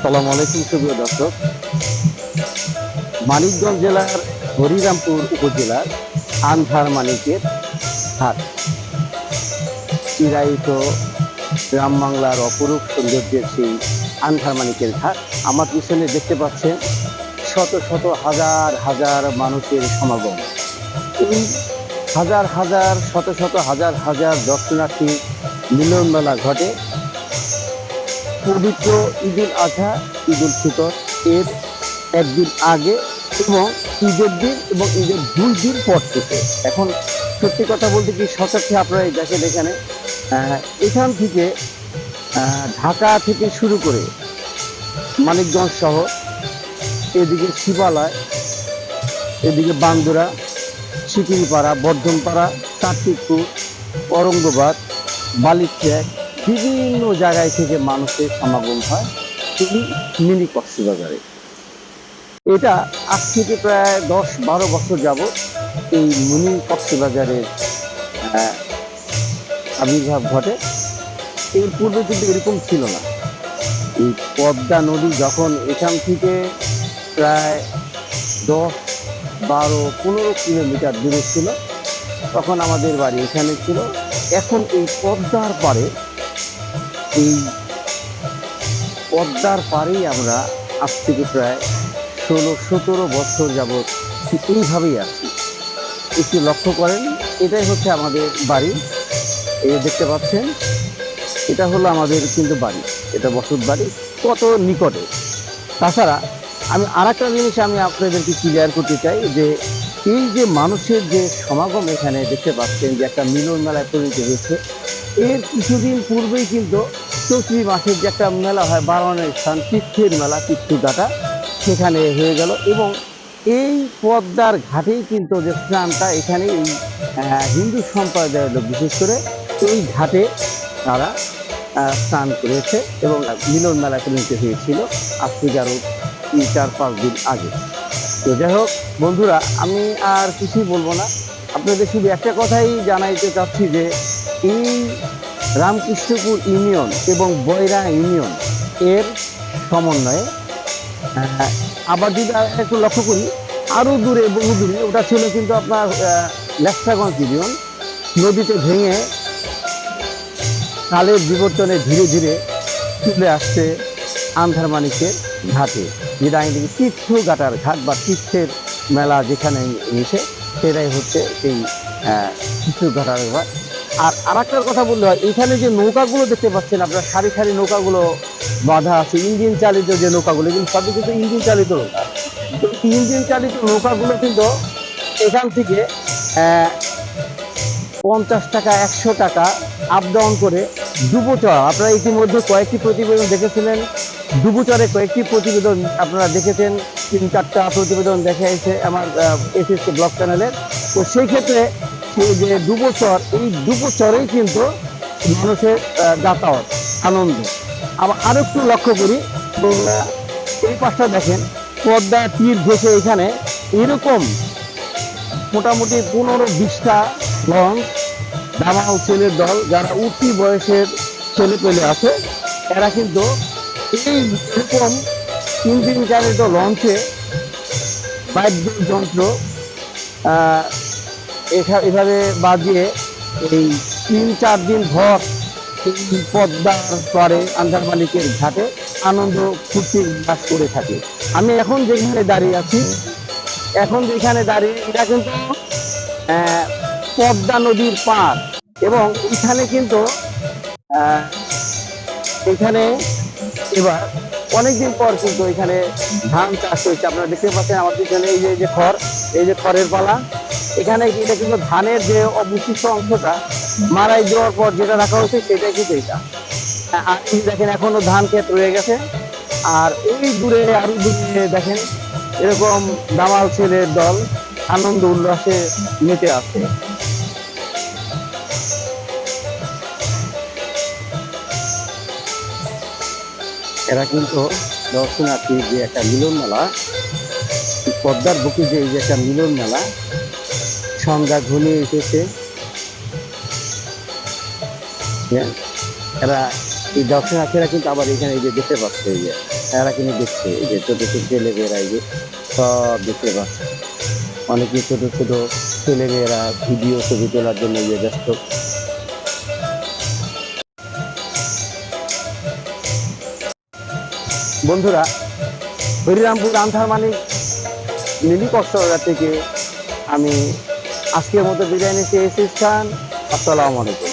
আসসালামু আলাইকুম, সুপ্রিয় দর্শক। মানিকগঞ্জ জেলার হরিরামপুর উপজেলার আন্ধার মানিকের হাট। চিরায়িত গ্রাম বাংলার অপরূপ সৌন্দর্যের সেই আন্ধার মানিকের ঘাট আমার পিছনে দেখতে পাচ্ছেন শত শত হাজার হাজার মানুষের সমাগম। এই হাজার হাজার, শত শত হাজার হাজার দর্শনার্থী মিলন মেলা ঘটে। পবিত্র ঈদুল আজহা ঈদুল ফিতর এর একদিন আগে এবং ঈদের দিন এবং ঈদের দুই দিন পর থেকে। এখন সত্যি কথা বলতে কি সচক্ষে আপনারা দেখেন এখানে এখান থেকে ঢাকা থেকে শুরু করে মানিকগঞ্জ শহর এদিকে শিবালয়, এদিকে বান্দুরা, সিকিমপাড়া, বর্ধনপাড়া কার্তিকপুর ঔরঙ্গাবাদ বালিট্র্যাক বিভিন্ন জায়গায় থেকে মানুষের সমাগম হয় শুধু মিনি কক্সবাজারে এটা আজ থেকে প্রায় দশ বারো বছর যাবত এই মিনি কক্সবাজারের আবির্ভাব ঘটে। এর পূর্বে কিন্তু এরকম ছিল না। এই পদ্মা নদী যখন এখান থেকে প্রায় দশ বারো পনেরো কিলোমিটার দূরে ছিল, তখন আমাদের বাড়ি এখানে ছিল। এখন এই পদ্মার পারে এই পদ্মার পারেই আমরা আজ থেকে প্রায় ষোলো, সতেরো বছর যাবৎ এইভাবেই আছি। একটু লক্ষ্য করেন, এটাই হচ্ছে আমাদের বাড়ি। এই দেখতে পাচ্ছেন, এটা হলো আমাদের কিন্তু বাড়ি, এটা বসত বাড়ি, কত নিকটে। তাছাড়া আমি আর একটা জিনিস আমি আপনাদেরকে ক্লিয়ার করতে চাই, যে এই যে মানুষের যে সমাগম এখানে দেখতে পাচ্ছেন, যে একটা মিলন মেলায় পরিণত হয়েছে এর কিছুদিন পূর্বেই কিন্তু চৌত্রি মাসের যে একটা মেলা হয় বারণের স্থান, তীর্থের মেলা তীর্থঘাটা সেখানে হয়ে গেল এবং এই পদ্মার ঘাটেই কিন্তু যে স্নানটা এখানে এই হিন্দু সম্প্রদায়ের লোক, বিশেষ করে এই ঘাটে তারা স্নান করেছে এবং মিলন মেলা পরিণত হয়েছিল আজ থেকে আরও তিন, চার, পাঁচ দিন আগে। তো যাই হোক, বন্ধুরা, আমি আর কিছুই বলব না। আপনাদের শুধু একটা কথাই জানাইতে চাচ্ছি যে এই রামকৃষ্ণপুর ইউনিয়ন এবং বয়রা ইউনিয়ন এর সমন্বয়ে আবার যদি একটু লক্ষ্য করি আরও দূরে, বহু দূরে, ওটা ছিল কিন্তু আপনার লেফসাগঞ্জ ইউনিয়ন। নদীতে ভেঙে কালের বিবর্তনে ধীরে ধীরে চলে আসছে আন্ধারমানিকের ঘাটে। যেটা আইনি তীর্থ ঘাটার ঘাট বা তীর্থের মেলা যেখানে এসে, সেটাই হচ্ছে এই তীর্থ ঘাটার ঘাট। আর আর একটার কথা বললে হয় এখানে যে নৌকাগুলো দেখতে পাচ্ছেন আপনার, সারি সারি নৌকাগুলো বাঁধা আছে, ইঞ্জিন চালিত যে নৌকাগুলো, কিন্তু সবই কিন্তু ইঞ্জিন চালিত নৌকা। ইঞ্জিন চালিত নৌকাগুলো কিন্তু এখান থেকে পঞ্চাশ টাকা, একশো টাকা আপ ডাউন করে ডুবোচর। আপনারা ইতিমধ্যে কয়েকটি প্রতিবেদন দেখেছিলেন, ডুবোচরে কয়েকটি প্রতিবেদন আপনারা দেখেছেন, তিন চারটা প্রতিবেদন দেখে এসে আমার এসএসকে ব্লক চ্যানেলের তো সেই ক্ষেত্রে যে দুবছর, এই ডুবোচরেই কিন্তু মানুষের যাতায়াত আনন্দ। আবার আরও একটু লক্ষ্য করি এই পাশটা দেখেন, পদ্মা তীর ঘেসে এখানে এরকম মোটামুটি পনেরো বিশটা লঞ্চ দামাল ছেলের দল, যারা উঠতি বয়সের ছেলে পেলে আছে, এরা কিন্তু এই এরকম ইঞ্জিন চালিত লঞ্চে বাদ্যযন্ত্র এভাবে বাজিয়ে এই তিন চার দিন ভর পদ্মার পরে আন্দারমালিকের ঘাটে আনন্দ, ফুর্তি উল্লাস করে থাকে। আমি এখন যেখানে দাঁড়িয়ে আছি, এখন যেখানে দাঁড়িয়ে, এটা কিন্তু পদ্মা নদীর পার এবং এখানে কিন্তু এখানে এবার অনেকদিন পর কিন্তু এখানে ধান চাষ হয়েছে। আপনারা দেখতে পাচ্ছেন, আমাদের এখানে এই যে খড়, এই যে খড়ের পালা এখানে এটা কিন্তু ধানের যে অবশিষ্ট অংশটা মারাই দেওয়ার পর যেটা রাখা হয়েছে সেটাই কিন্তু এটা। আর দেখেন এখনও ধান ক্ষেত রয়ে গেছে। আর ওই দূরে আরও দূরে দেখেন এরকম দামাল ছেলের দল আনন্দ উল্লাসে মেতে আছে। এরা কিন্তু দর্শনার্থী যে একটা মিলন মেলা পদ্মার বুকে যে একটা মিলন মেলা সন্ধ্যা ঘনিয়ে এসেছে। হ্যাঁ, এরা এই দর্শনার্থীরা কিন্তু আবার এখানে এই যে দেখতে পাচ্ছে এই যে এরা কিন্তু দেখছে এই যে ছোটো ছোট ছেলে মেয়েরা এই যে সব দেখতে পাচ্ছে। অনেকে ছোটো ছোটো ছেলে মেয়েরা ভিডিও ছবি তোলার জন্য ইয়ে ব্যস্ত। বন্ধুরা হরিরামপুর আন্ধার মানিক মিনি কক্সবাজার থেকে আমি আজকের মতো বিদায় নিচ্ছি এসি খান আসসালামু আলাইকুম।